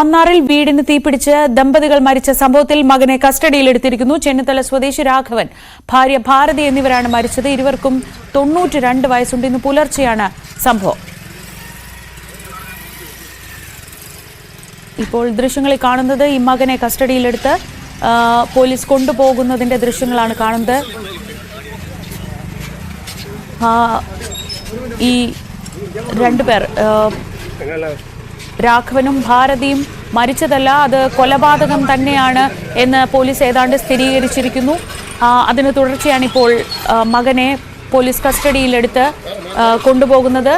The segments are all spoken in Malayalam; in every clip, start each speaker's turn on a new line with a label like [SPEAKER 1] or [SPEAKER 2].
[SPEAKER 1] അന്നാറിൽ വീടിന് തീപിടിച്ച് ദമ്പതികൾ മരിച്ച സംഭവത്തിൽ മകനെ കസ്റ്റഡിയിലെടുത്തിരിക്കുന്നു. ചെന്നിത്തല സ്വദേശി രാഘവൻ ഭാര്യ ഭാരതി എന്നിവരാണ് മരിച്ചത്. ഇരുവർക്കും തൊണ്ണൂറ്റി രണ്ട് വയസ്സുണ്ട്. ഇന്ന് പുലർച്ചെയാണ് സംഭവം. ഇപ്പോൾ ദൃശ്യങ്ങളിൽ കാണുന്നത് ഈ മകനെ കസ്റ്റഡിയിലെടുത്ത് പോലീസ് കൊണ്ടുപോകുന്നതിന്റെ ദൃശ്യങ്ങളാണ് കാണുന്നത്. ഈ രണ്ടുപേർ രാഘവനും ഭാരതിയും മരിച്ചതല്ല അത് കൊലപാതകം തന്നെയാണ് എന്ന് പോലീസ് ഏതാണ്ട് സ്ഥിരീകരിച്ചിരിക്കുന്നു. അതിന് തുടർച്ചയാണ് ഇപ്പോൾ മകനെ പോലീസ് കസ്റ്റഡിയിലെടുത്ത് കൊണ്ടുപോകുന്നത്.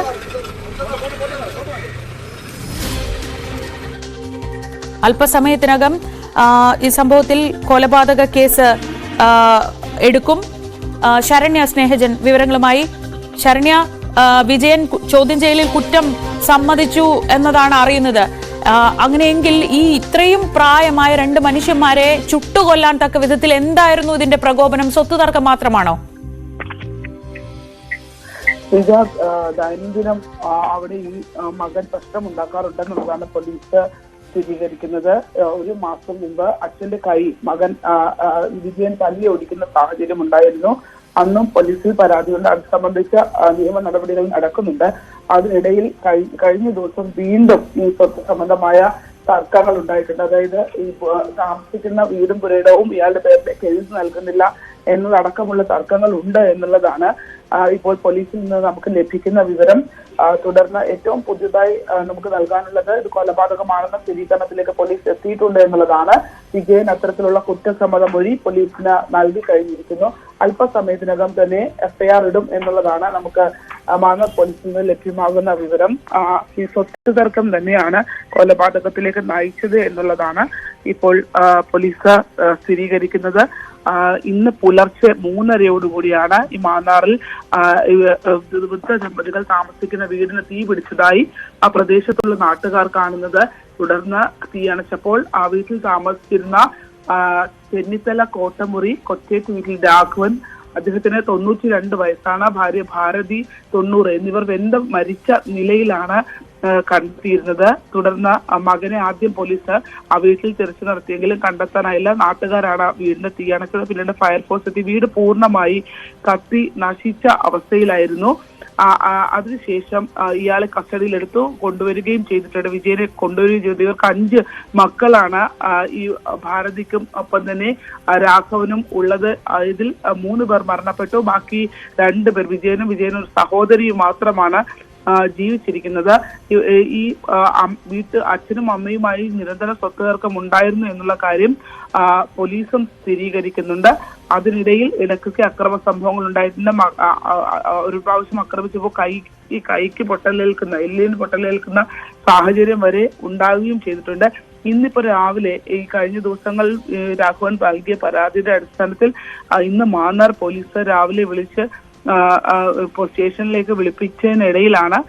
[SPEAKER 1] അല്പസമയത്തിനകം ഈ സംഭവത്തിൽ കൊലപാതക കേസ് എടുക്കും. ശരണ്യ സ്നേഹജൻ വിവരങ്ങളുമായി. ശരണ്യ വിജയൻ ചോദ്യം ചെയ്യലിൽ കുറ്റം സമ്മതിച്ചു എന്നതാണ് അറിയുന്നത്. അങ്ങനെയെങ്കിൽ ഈ ഇത്രയും പ്രായമായ രണ്ട് മനുഷ്യന്മാരെ ചുട്ടുകൊല്ലാൻ തക്ക വിധത്തിൽ എന്തായിരുന്നു ഇതിന്റെ പ്രകോപനം? സ്വത്ത് തർക്കം മാത്രമാണോ?
[SPEAKER 2] ദൈനംദിനം അവിടെ ഈ മകൻ പ്രശ്നം ഉണ്ടാക്കാറുണ്ടെന്നുള്ളതാണ് പോലീസ് സ്ഥിരീകരിക്കുന്നത്. ഒരു മാസം മുമ്പ് അച്ഛന്റെ കൈ മകൻ വിജയൻ തല്ലി ഓടിക്കുന്ന സാഹചര്യം ഉണ്ടായിരുന്നു. അന്നും പോലീസിൽ പരാതിയുണ്ട് അത് സംബന്ധിച്ച നിയമ നടപടികൾ നടക്കുന്നുണ്ട്. അതിനിടയിൽ കഴിഞ്ഞ ദിവസം വീണ്ടും ഈ സ്വത്ത് സംബന്ധമായ തർക്കങ്ങൾ ഉണ്ടായിട്ടുണ്ട്. അതായത് ഈ താമസിക്കുന്ന വീടും പുരയിടവും ഇയാളുടെ പേരിലേക്ക് എഴുതി നൽകുന്നില്ല. എന്നതടക്കമുള്ള തർക്കങ്ങൾ ഉണ്ട് എന്നുള്ളതാണ് ഇപ്പോൾ പോലീസിൽ നിന്ന് നമുക്ക് ലഭിക്കുന്ന വിവരം. തുടർന്ന് ഏറ്റവും പുതിയതായി നമുക്ക് നൽകാനുള്ളത് ഇത് കൊലപാതകമാണെന്ന സ്ഥിരീകരണത്തിലേക്ക് പോലീസ് എത്തിയിട്ടുണ്ട് എന്നുള്ളതാണ്. വിജയൻ അത്തരത്തിലുള്ള കുറ്റസമ്മത മൊഴി പോലീസിന് നൽകി കഴിഞ്ഞിരിക്കുന്നു. അല്പസമയത്തിനകം തന്നെ എഫ്ഐആർ ഇടും എന്നുള്ളതാണ് നമുക്ക് മാന പോലീസിൽ നിന്ന് ലഭ്യമാകുന്ന വിവരം. ഈ സ്വത്ത് തർക്കം തന്നെയാണ് കൊലപാതകത്തിലേക്ക് നയിച്ചത് എന്നുള്ളതാണ് ഇപ്പോൾ പോലീസ് സ്ഥിരീകരിക്കുന്നത്. ഇന്ന് പുലർച്ചെ മൂന്നരയോടുകൂടിയാണ് ഈ മാന്നാറിൽ വൃദ്ധ ദമ്പതികൾ താമസിക്കുന്ന വീടിന് തീ പിടിച്ചതായി ആ പ്രദേശത്തുള്ള നാട്ടുകാർ കാണുന്നത്. തുടർന്ന് തീ അണച്ചപ്പോൾ ആ വീട്ടിൽ താമസിച്ചിരുന്ന ചെന്നിത്തല കോട്ടമുറി കൊച്ചേറ്റ് വീട്ടിൽ രാഘവൻ അദ്ദേഹത്തിന് തൊണ്ണൂറ്റി രണ്ട് വയസ്സാണ്. ഭാര്യ ഭാരതി തൊണ്ണൂറ്. എന്നിവർ വെന്തം മരിച്ച നിലയിലാണ് കണ്ടെത്തിയിരുന്നത് തുടർന്ന് മകനെ ആദ്യം പോലീസ് ആ വീട്ടിൽ തിരച്ചു നടത്തിയെങ്കിലും കണ്ടെത്താനായില്ല. നാട്ടുകാരാണ് വീടിന്റെ തീയണച്ചത് പിന്നീട് ഫയർഫോഴ്സ് എത്തി. വീട് പൂർണമായി കത്തി നശിച്ച അവസ്ഥയിലായിരുന്നു. അതിനുശേഷം ഇയാളെ കസ്റ്റഡിയിലെടുത്തു കൊണ്ടുവരികയും ചെയ്തിട്ടുണ്ട്. വിജയനെ കൊണ്ടുവരികയും ചെയ്തു. ഇവർക്ക് അഞ്ച് മക്കളാണ് ഈ ഭാരതിക്കും ഒപ്പം തന്നെ രാഘവനും ഉള്ളത്. ഇതിൽ മൂന്ന് പേർ മരണപ്പെട്ടു. ബാക്കി രണ്ട് പേർ വിജയനും വിജയനും ഒരു സഹോദരിയും മാത്രമാണ്. ജീവിച്ചിരിക്കുന്നത്. ഈ- വീട്ട് അച്ഛനും അമ്മയുമായി നിരന്തര സ്വത്ത് തർക്കം ഉണ്ടായിരുന്നു എന്നുള്ള കാര്യം പോലീസും സ്ഥിരീകരിക്കുന്നുണ്ട്. അതിനിടയിൽ ഇടയ്ക്കൊക്കെ അക്രമ സംഭവങ്ങൾ ഉണ്ടായിട്ടുണ്ട്. ഒരു പ്രാവശ്യം ആക്രമിച്ചപ്പോൾ കൈ ഈ കൈക്ക് പൊട്ടലേൽക്കുന്ന എല്ലിന് പൊട്ടലേൽക്കുന്ന സാഹചര്യം വരെ ഉണ്ടാവുകയും ചെയ്തിട്ടുണ്ട്. ഇന്നിപ്പോ രാവിലെ ഈ കഴിഞ്ഞ ദിവസങ്ങൾ രാഘവൻ നൽകിയ പരാതിയുടെ അടിസ്ഥാനത്തിൽ ഇന്ന് മാന്നാർ പോലീസ് രാവിലെ വിളിച്ച് സ്റ്റേഷനിലേക്ക് വിളിപ്പിച്ചതിനിടയിലാണ്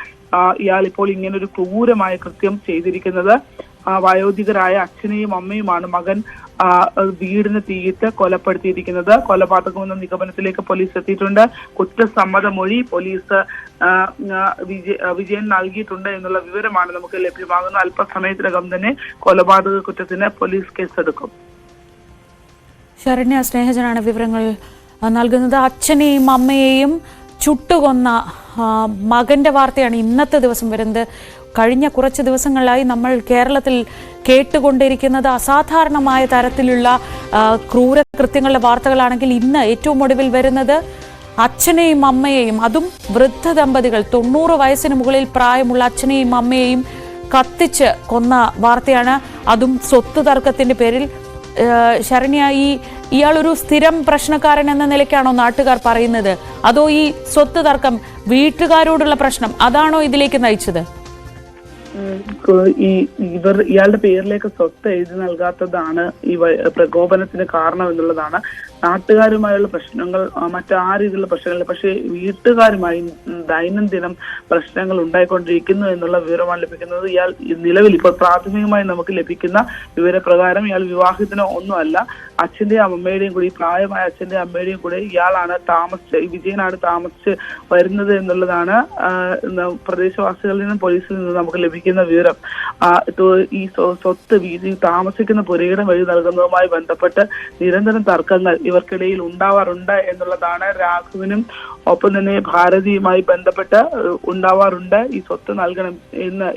[SPEAKER 2] ഇയാൾ ഇപ്പോൾ ഇങ്ങനെ ഒരു ക്രൂരമായ കൃത്യം ചെയ്തിരിക്കുന്നത്. വയോധികരായ അച്ഛനെയും അമ്മയുമാണ് മകൻ വീടിന് തീയിട്ട് കൊലപ്പെടുത്തിയിരിക്കുന്നത്. കൊലപാതകം എന്ന നിഗമനത്തിലേക്ക് പോലീസ് എത്തിയിട്ടുണ്ട്. കുറ്റസമ്മത മൊഴി പോലീസ് വിജയൻ നൽകിയിട്ടുണ്ട് എന്നുള്ള വിവരമാണ് നമുക്ക് ലഭ്യമാകുന്ന അല്പസമയത്തിനകം തന്നെ കൊലപാതക കുറ്റത്തിന് പോലീസ് കേസെടുക്കും.
[SPEAKER 1] ശരണ്യ സ്നേഹജനാണ് വിവരങ്ങൾ നൽകുന്നത് അച്ഛനെയും അമ്മയെയും ചുട്ടുകൊന്ന മകന്റെ വാർത്തയാണ് ഇന്നത്തെ ദിവസം വരുന്നത്. കഴിഞ്ഞ കുറച്ച് ദിവസങ്ങളായി നമ്മൾ കേരളത്തിൽ കേട്ടുകൊണ്ടിരിക്കുന്നത് അസാധാരണമായ തരത്തിലുള്ള ക്രൂര ക്രൂരകൃത്യങ്ങളുടെ വാർത്തകളാണെങ്കിൽ ഇന്ന് ഏറ്റവും ഒടുവിൽ വരുന്നത് അച്ഛനെയും അമ്മയെയും അതും വൃദ്ധ ദമ്പതികൾ തൊണ്ണൂറ് വയസ്സിന് മുകളിൽ പ്രായമുള്ള അച്ഛനെയും അമ്മയെയും കത്തിച്ച് കൊന്ന വാർത്തയാണ്. അതും സ്വത്ത് തർക്കത്തിന്റെ പേരിൽ ശരണ്യ ഈ ഇയാളൊരു സ്ഥിരം പ്രശ്നക്കാരൻ എന്ന നിലയ്ക്കാണോ നാട്ടുകാർ പറയുന്നത്? അതോ ഈ സ്വത്ത് തർക്കം വീട്ടുകാരോടുള്ള പ്രശ്നം അതാണോ ഇതിലേക്ക് നയിച്ചത്?
[SPEAKER 2] ഈ ഇവർ ഇയാളുടെ പേരിലേക്ക് സ്വത്ത് എഴുതി നൽകാത്തതാണ് ഈ പ്രകോപനത്തിന് കാരണം എന്നുള്ളതാണ്. നാട്ടുകാരുമായുള്ള പ്രശ്നങ്ങൾ മറ്റാ രീതിയിലുള്ള പ്രശ്നങ്ങൾ. പക്ഷേ വീട്ടുകാരുമായി ദൈനംദിനം പ്രശ്നങ്ങൾ ഉണ്ടായിക്കൊണ്ടിരിക്കുന്നു എന്നുള്ള വിവരമാണ് ലഭിക്കുന്നത്. ഇയാൾ നിലവിൽ ഇപ്പോൾ പ്രാഥമികമായി നമുക്ക് ലഭിക്കുന്ന വിവരപ്രകാരം ഇയാൾ വിവാഹത്തിനോ ഒന്നുമല്ല. അച്ഛന്റെയും അമ്മയുടെയും കൂടി പ്രായമായ അച്ഛന്റെയും അമ്മയുടെയും കൂടെ ഇയാളാണ് താമസിച്ച് വിജയനാണ് താമസിച്ച് വരുന്നത് എന്നുള്ളതാണ് പ്രദേശവാസികളിൽ നിന്നും പോലീസിൽ നിന്നും നമുക്ക് ലഭിക്കുന്ന വിവരം ഈ സ്വ- സ്വത്ത് വീതി താമസിക്കുന്ന പുരയിടം വഴി നൽകുന്നതുമായി ബന്ധപ്പെട്ട് നിരന്തരം തർക്കങ്ങൾ ഇവർക്കിടയിൽ ഉണ്ടാവാറുണ്ട് എന്നുള്ളതാണ് രാഘുവിനും ഒപ്പം തന്നെ ഭാരതിയുമായി ബന്ധപ്പെട്ട് ഉണ്ടാവാറുണ്ട്. ഈ സ്വത്ത് നൽകണം എന്ന്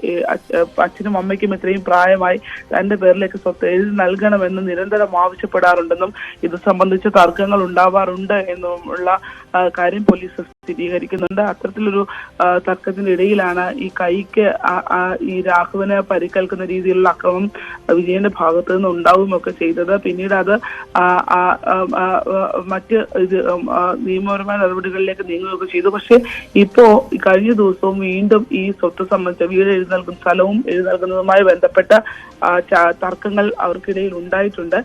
[SPEAKER 2] അച്ഛനും അമ്മയ്ക്കും ഇത്രയും പ്രായമായി തന്റെ പേരിലേക്ക് സ്വത്ത് എഴുതി നൽകണമെന്ന് നിരന്തരം ആവശ്യപ്പെടാറുണ്ടെന്നും ഇത് സംബന്ധിച്ച് തർക്കങ്ങൾ ഉണ്ടാവാറുണ്ട് എന്നുമുള്ള കാര്യം പോലീസ് സ്ഥിരീകരിക്കുന്നുണ്ട്. അത്തരത്തിലൊരു തർക്കത്തിനിടയിലാണ് ഈ കൈക്ക് ഈ രാഘവന് പരിക്കേൽക്കുന്ന രീതിയിലുള്ള അക്രമം വിജയന്റെ ഭാഗത്ത് നിന്ന് ഉണ്ടാവുകയൊക്കെ ചെയ്തത്. പിന്നീട് അത് മറ്റ് ഇത് നിയമപരമായ നടപടികളിലേക്ക് നീങ്ങുകയൊക്കെ ചെയ്തു. പക്ഷെ ഇപ്പോ കഴിഞ്ഞ ദിവസവും വീണ്ടും ഈ സ്വത്ത് സംബന്ധിച്ച വീട് എഴുതി നൽകുന്ന സ്ഥലവും എഴുതി നൽകുന്നതുമായി ബന്ധപ്പെട്ട തർക്കങ്ങൾ അവർക്കിടയിൽ ഉണ്ടായിട്ടുണ്ട്.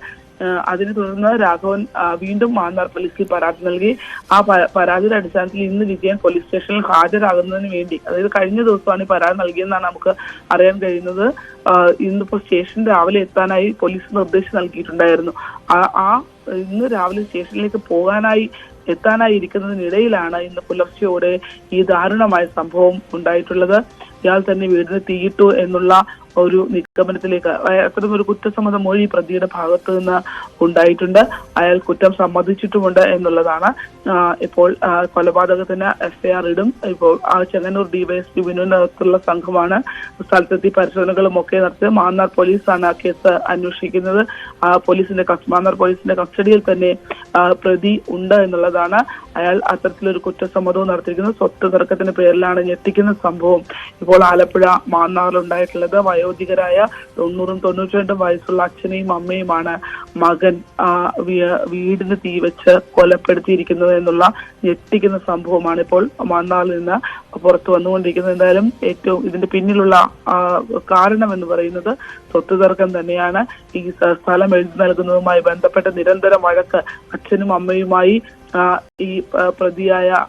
[SPEAKER 2] അതിനെ തുടർന്ന് രാഘവൻ വീണ്ടും മാന്നാർ പോലീസിൽ പരാതി നൽകി. ആ പരാതിയുടെ അടിസ്ഥാനത്തിൽ ഇന്ന് വിജയൻ പോലീസ് സ്റ്റേഷനിൽ ഹാജരാകുന്നതിന് വേണ്ടി അതായത് കഴിഞ്ഞ ദിവസമാണ് ഈ പരാതി നൽകിയെന്നാണ് നമുക്ക് അറിയാൻ കഴിയുന്നത്. ഇന്നിപ്പോ സ്റ്റേഷൻ രാവിലെ എത്താനായി പോലീസ് നിർദ്ദേശം നൽകിയിട്ടുണ്ടായിരുന്നു. ആ ഇന്ന് രാവിലെ സ്റ്റേഷനിലേക്ക് പോകാനായി എത്താനായി ഇരിക്കുന്നതിനിടയിലാണ് ഇന്ന് പുലർച്ചെയോടെ ഈ ദാരുണമായ സംഭവം ഉണ്ടായിട്ടുള്ളത്. ഇയാൾ തന്നെ വീടിന് തീയിട്ടു എന്നുള്ള ഒരു നിഗമനത്തിലേക്ക് അത്തരം ഒരു കുറ്റസമ്മത മൊഴി പ്രതിയുടെ ഭാഗത്തു നിന്ന് ഉണ്ടായിട്ടുണ്ട്. അയാൾ കുറ്റം സമ്മതിച്ചിട്ടുമുണ്ട് എന്നുള്ളതാണ് ഇപ്പോൾ കൊലപാതകത്തിന് എഫ്ഐആർ ഇടും. ഇപ്പോൾ ചെങ്ങന്നൂർ ഡിവൈഎസ്പി വിനുവിന്റെ നേതൃത്വത്തിലുള്ള സംഘമാണ് സ്ഥലത്തെത്തി പരിശോധനകളും ഒക്കെ നടത്തി മാന്നാർ പോലീസാണ് കേസ് അന്വേഷിക്കുന്നത്. പോലീസിന്റെ മാന്നാർ പോലീസിന്റെ കസ്റ്റഡിയിൽ തന്നെ പ്രതി ഉണ്ട് എന്നുള്ളതാണ് അയാൾ അത്തരത്തിലൊരു കുറ്റസമ്മതവും നടത്തിയിരിക്കുന്നത്. സ്വത്ത് തർക്കത്തിന്റെ പേരിലാണ് ഞെട്ടിക്കുന്ന സംഭവം ഇപ്പോൾ ആലപ്പുഴ മാന്നാറിലുണ്ടായിട്ടുള്ളത്. വയോധികരായ തൊണ്ണൂറും തൊണ്ണൂറ്റി രണ്ടും വയസ്സുള്ള അച്ഛനെയും അമ്മയുമാണ് മകൻ വീടിന് തീവച്ച് കൊലപ്പെടുത്തിയിരിക്കുന്നത് എന്നുള്ള ഞെട്ടിക്കുന്ന സംഭവമാണ് ഇപ്പോൾ മണ്ണാളിൽ നിന്ന് പുറത്തു വന്നുകൊണ്ടിരിക്കുന്നത്. എന്തായാലും ഏറ്റവും ഇതിന്റെ പിന്നിലുള്ള കാരണം എന്ന് പറയുന്നത് സ്വത്ത് തർക്കം തന്നെയാണ്. ഈ സ്ഥ- സ്ഥലം എഴുതി നൽകുന്നതുമായി ബന്ധപ്പെട്ട നിരന്തര വഴക്ക് അച്ഛനും അമ്മയുമായി ഈ പ്രതിയായ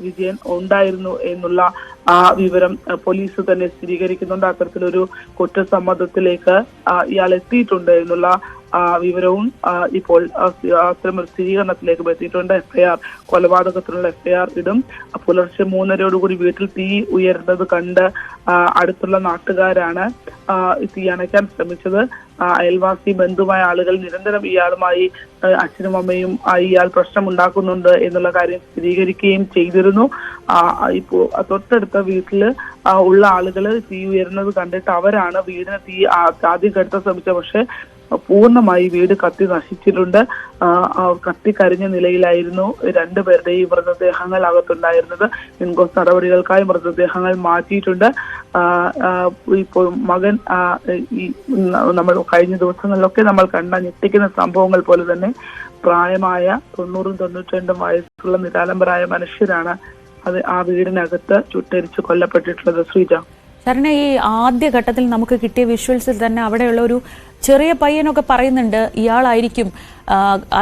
[SPEAKER 2] വിജയൻ ഉണ്ടായിരുന്നു എന്നുള്ള ആ വിവരം പോലീസ് തന്നെ സ്ഥിരീകരിക്കുന്നുണ്ട്. അത്തരത്തിലൊരു കുറ്റസമ്മതത്തിലേക്ക് ഇയാൾ എത്തിയിട്ടുണ്ട് എന്നുള്ള വിവരവും ഇപ്പോൾ അത്തരം ഒരു സ്ഥിരീകരണത്തിലേക്ക് എത്തിയിട്ടുണ്ട് എഫ്ഐആർ കൊലപാതകത്തിനുള്ള എഫ്ഐആർ ഇടും. പുലർച്ചെ മൂന്നരയോടുകൂടി വീട്ടിൽ തീ ഉയരുന്നത് കണ്ട് അടുത്തുള്ള നാട്ടുകാരാണ് തീ അണയ്ക്കാൻ ശ്രമിച്ചത്. അയൽവാസി ബന്ധുവായ ആളുകൾ നിരന്തരം ഇയാളുമായി അച്ഛനും അമ്മയും ഇയാൾ പ്രശ്നമുണ്ടാക്കുന്നുണ്ട് എന്നുള്ള കാര്യം സ്ഥിരീകരിക്കുകയും ചെയ്തിരുന്നു. ഇപ്പോ തൊട്ടടുത്ത വീട്ടിൽ ഉള്ള ആളുകൾ തീ ഉയരുന്നത് കണ്ടിട്ട് അവരാണ് വീടിന് തീ ആദ്യം കെടുത്താൻ ശ്രമിച്ചത്. പക്ഷെ പൂർണമായി വീട് കത്തി നശിച്ചിട്ടുണ്ട്. ആ, കത്തിക്കരിഞ്ഞ നിലയിലായിരുന്നു രണ്ടുപേരുടെയും മൃതദേഹങ്ങൾ അകത്തുണ്ടായിരുന്നത് ഇൻകോസ് നടപടികൾക്കായി മൃതദേഹങ്ങൾ മാറ്റിയിട്ടുണ്ട്. ഇപ്പോൾ മകൻ ഈ നമ്മൾ കഴിഞ്ഞ ദിവസങ്ങളിലൊക്കെ നമ്മൾ കണ്ട ഞെട്ടിക്കുന്ന സംഭവങ്ങൾ പോലെ തന്നെ പ്രായമായ തൊണ്ണൂറും തൊണ്ണൂറ്റി രണ്ടും വയസ്സുള്ള നിരാലംബരായ മനുഷ്യരാണ് അത് ആ വീടിനകത്ത് ചുട്ടരിച്ച് കൊല്ലപ്പെട്ടിട്ടുള്ളത്. ശ്രീജ.
[SPEAKER 1] ശരണ ഈ ആദ്യ ഘട്ടത്തിൽ നമുക്ക് കിട്ടിയ വിഷ്വൽസിൽ തന്നെ അവിടെയുള്ള ഒരു ചെറിയ പയ്യനൊക്കെ പറയുന്നുണ്ട് ഇയാളായിരിക്കും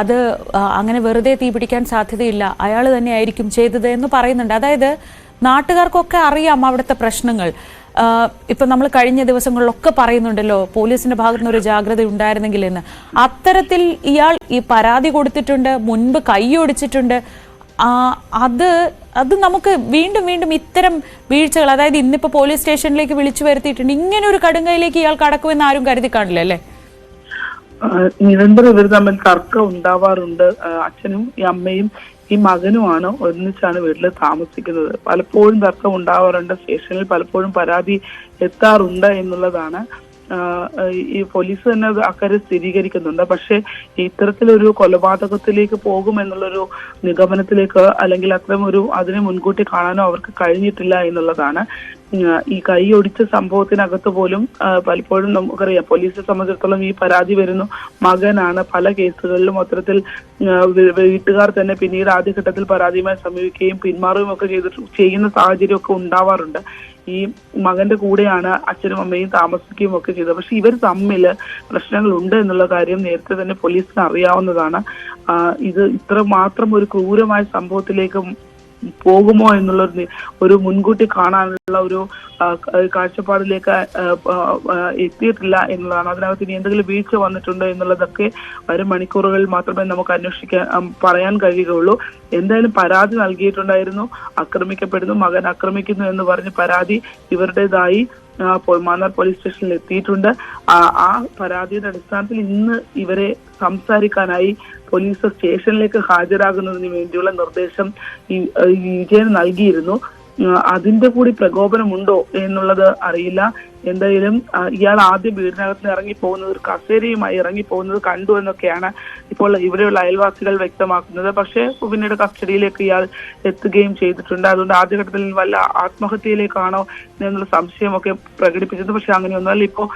[SPEAKER 1] അത് അങ്ങനെ വെറുതെ തീ പിടിക്കാൻ സാധ്യതയില്ല അയാൾ തന്നെയായിരിക്കും ചെയ്തത് എന്ന് പറയുന്നുണ്ട്. അതായത് നാട്ടുകാർക്കൊക്കെ അറിയാം അവിടുത്തെ പ്രശ്നങ്ങൾ. ഇപ്പം നമ്മൾ കഴിഞ്ഞ ദിവസങ്ങളിലൊക്കെ പറയുന്നുണ്ടല്ലോ പോലീസിന്റെ ഭാഗത്തുനിന്ന് ഒരു ജാഗ്രത ഉണ്ടായിരുന്നെങ്കിൽ എന്ന് അത്തരത്തിൽ ഇയാൾ ഈ പരാതി കൊടുത്തിട്ടുണ്ട് മുൻപ് കൈയൊടിച്ചിട്ടുണ്ട് അത് അത് നമുക്ക് വീണ്ടും വീണ്ടും ഇത്തരം വീഴ്ചകൾ അതായത് ഇന്നിപ്പോ പോലീസ് സ്റ്റേഷനിലേക്ക് വിളിച്ചു വരുത്തിയിട്ടുണ്ട് ഇങ്ങനെ ഒരു കടുങ്കയിലേക്ക് ഇയാൾ കടക്കുമെന്ന് ആരും കരുതി കാണില്ല അല്ലേ
[SPEAKER 2] നിരന്തരം ഇവർ തമ്മിൽ തർക്കം ഉണ്ടാവാറുണ്ട്. അച്ഛനും ഈ അമ്മയും ഈ മകനുമാണ് ഒന്നിച്ചാണ് വീട്ടിൽ താമസിക്കുന്നത്. പലപ്പോഴും തർക്കം ഉണ്ടാവാറുണ്ട് സ്റ്റേഷനിൽ പലപ്പോഴും പരാതി എത്താറുണ്ട് എന്നുള്ളതാണ് ഈ പോലീസ് തന്നെ അക്കാര്യം സ്ഥിരീകരിക്കുന്നുണ്ട്. പക്ഷെ ഇത്തരത്തിലൊരു കൊലപാതകത്തിലേക്ക് പോകും എന്നുള്ളൊരു നിഗമനത്തിലേക്ക് അല്ലെങ്കിൽ അത്തരം ഒരു അതിനെ മുൻകൂട്ടി കാണാനോ അവർക്ക് കഴിഞ്ഞിട്ടില്ല എന്നുള്ളതാണ്. ഈ കൈ ഒടിച്ച സംഭവത്തിനകത്ത് പോലും പലപ്പോഴും നമുക്കറിയാം പോലീസിനെ സംബന്ധിച്ചിടത്തോളം ഈ പരാതി വരുന്നു. മകനാണ് പല കേസുകളിലും അത്തരത്തിൽ വീട്ടുകാർ തന്നെ പിന്നീട് ആദ്യഘട്ടത്തിൽ പരാതിയുമായി സമീപിക്കുകയും പിന്മാറുകയും ഒക്കെ ചെയ്തിട്ട് ചെയ്യുന്ന സാഹചര്യമൊക്കെ ഉണ്ടാവാറുണ്ട്. ഈ മകന്റെ കൂടെയാണ് അച്ഛനും അമ്മയും താമസിക്കുകയും ഒക്കെ ചെയ്തത്. പക്ഷെ ഇവർ തമ്മിൽ പ്രശ്നങ്ങൾ ഉണ്ട് എന്നുള്ള കാര്യം നേരത്തെ തന്നെ പോലീസിന് അറിയാവുന്നതാണ്. ഇത് ഇത്ര മാത്രം ഒരു ക്രൂരമായ സംഭവത്തിലേക്ക് പോകുമോ എന്നുള്ള ഒരു മുൻകൂട്ടി കാണാനുള്ള ഒരു കാഴ്ചപ്പാടിലേക്ക് എത്തിയിട്ടില്ല എന്നുള്ളതാണ്. അതിനകത്ത് ഇനി എന്തെങ്കിലും വീഴ്ച വന്നിട്ടുണ്ടോ എന്നുള്ളതൊക്കെ വരും മണിക്കൂറുകളിൽ മാത്രമേ നമുക്ക് അന്വേഷിക്കാൻ പറയാൻ കഴിയുകയുള്ളൂ. എന്തായാലും പരാതി നൽകിയിട്ടുണ്ടായിരുന്നു. ആക്രമിക്കപ്പെടുന്നു. മകൻ ആക്രമിക്കുന്നു എന്ന് പറഞ്ഞ് പരാതി ഇവരുടേതായി മാന്നാർ പോലീസ് സ്റ്റേഷനിൽ എത്തിയിട്ടുണ്ട് ആ പരാതിയുടെ അടിസ്ഥാനത്തിൽ ഇന്ന് ഇവരെ സംസാരിക്കാനായി പോലീസ് സ്റ്റേഷനിലേക്ക് ഹാജരാകുന്നതിന് വേണ്ടിയുള്ള നിർദ്ദേശം ഈ വിജയൻ നൽകിയിരുന്നു. അതിന്റെ കൂടി പ്രകോപനമുണ്ടോ എന്നുള്ളത് അറിയില്ല. എന്തായാലും ഇയാൾ ആദ്യം വീടിനകത്ത് ഇറങ്ങി പോകുന്നത് ഒരു കസേരയുമായി ഇറങ്ങി പോകുന്നത് കണ്ടു എന്നൊക്കെയാണ് ഇപ്പോൾ ഇവിടെയുള്ള അയൽവാസികൾ വ്യക്തമാക്കുന്നത്. പക്ഷേ പിന്നീട് കസ്റ്റഡിയിലേക്ക് ഇയാൾ എത്തുകയും ചെയ്തിട്ടുണ്ട്. അതുകൊണ്ട് ആദ്യഘട്ടത്തിൽ വല്ല ആത്മഹത്യയിലേക്കാണോ എന്നുള്ള സംശയമൊക്കെ പ്രകടിപ്പിച്ചത് പക്ഷെ അങ്ങനെയൊന്നുമല്ല. ഇപ്പോൾ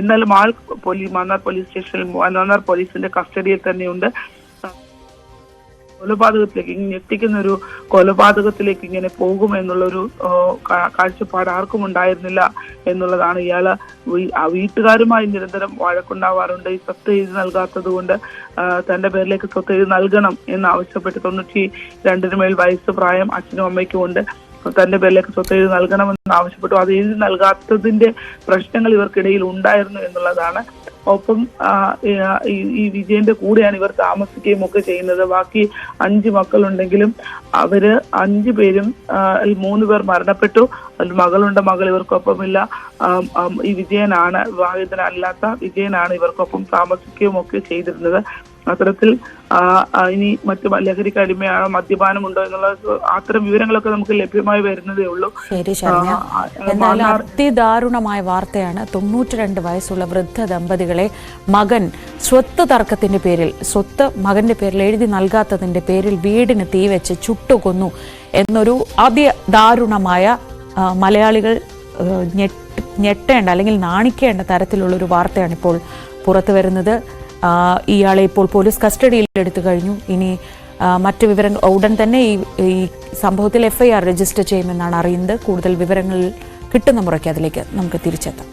[SPEAKER 2] എന്നാലും ആൾ പോലീസ് മാന്നാർ പോലീസ് സ്റ്റേഷനിൽ മാന്നാർ പോലീസിന്റെ കസ്റ്റഡിയിൽ തന്നെയുണ്ട്. കൊലപാതകത്തിലേക്ക് ഇങ്ങനെ എത്തിക്കുന്ന ഒരു കൊലപാതകത്തിലേക്ക് ഇങ്ങനെ പോകും എന്നുള്ളൊരു കാഴ്ചപ്പാട് ആർക്കും ഉണ്ടായിരുന്നില്ല എന്നുള്ളതാണ് ആ വീട്ടുകാരുമായി നിരന്തരം വഴക്കുണ്ടാവാറുണ്ട്. ഈ സ്വത്ത് എഴുതി നൽകാത്തത് കൊണ്ട് തന്റെ പേരിലേക്ക് സ്വത്ത് എഴുതി നൽകണം എന്ന് ആവശ്യപ്പെട്ട് തൊണ്ണൂറ്റി രണ്ടിന് മേൽ വയസ്സ് പ്രായം അച്ഛനും അമ്മയ്ക്കും ഉണ്ട്. തന്റെ പേരിലേക്ക് സ്വത്ത് എഴുതി നൽകണമെന്ന് ആവശ്യപ്പെട്ടു. അത് എഴുതി നൽകാത്തതിന്റെ പ്രശ്നങ്ങൾ ഇവർക്കിടയിൽ ഉണ്ടായിരുന്നു എന്നുള്ളതാണ് ഒപ്പം ഈ വിജയന്റെ കൂടെയാണ് ഇവർ താമസിക്കുകയും ഒക്കെ ചെയ്യുന്നത്. ബാക്കി അഞ്ച് മക്കളുണ്ടെങ്കിലും അവർ അഞ്ചു പേരും മൂന്ന് പേർ മരണപ്പെട്ടു. അതിൽ മകളുണ്ട് മകൾ ഇവർക്കൊപ്പമില്ല. ഈ വിജയനാണ് വിവാഹിതനല്ലാത്ത വിജയനാണ് ഇവർക്കൊപ്പം താമസിക്കുകയും ഒക്കെ ചെയ്തിരുന്നത്. അത്തരത്തിൽ ഇനി മറ്റു ലഹരിക്ക് അടിമയാണോ മദ്യപാനമുണ്ടോ എന്നുള്ള അത്തരം വിവരങ്ങളൊക്കെ നമുക്ക് ലഭ്യമായി വരുന്നതേ ഉള്ളൂ.
[SPEAKER 1] അതിദാരുണമായ വാർത്തയാണ് തൊണ്ണൂറ്റി രണ്ട് വയസ്സുള്ള വൃദ്ധ ദമ്പതികളെ മകൻ സ്വത്ത് തർക്കത്തിന്റെ പേരിൽ സ്വത്ത് മകന്റെ പേരിൽ എഴുതി നൽകാത്തതിന്റെ പേരിൽ വീടിന് തീവെച്ച് ചുട്ടുകൊന്നു എന്നൊരു അതിദാരുണമായ ദാരുണമായ മലയാളികൾ ഞെട്ടേണ്ട അല്ലെങ്കിൽ നാണിക്കേണ്ട തരത്തിലുള്ള ഒരു വാർത്തയാണ് ഇപ്പോൾ പുറത്തു വരുന്നത് ഇയാളെ ഇപ്പോൾ പോലീസ് കസ്റ്റഡിയിൽ എടുത്തു കഴിഞ്ഞു. ഇനി മറ്റ് വിവരങ്ങൾ ഉടൻ തന്നെ ഈ ഈ സംഭവത്തിൽ എഫ്ഐആർ രജിസ്റ്റർ ചെയ്യുമെന്നാണ് അറിയുന്നത്. കൂടുതൽ വിവരങ്ങൾ കിട്ടുന്ന മുറയ്ക്ക് അതിലേക്ക് നമുക്ക് തിരിച്ചെത്താം.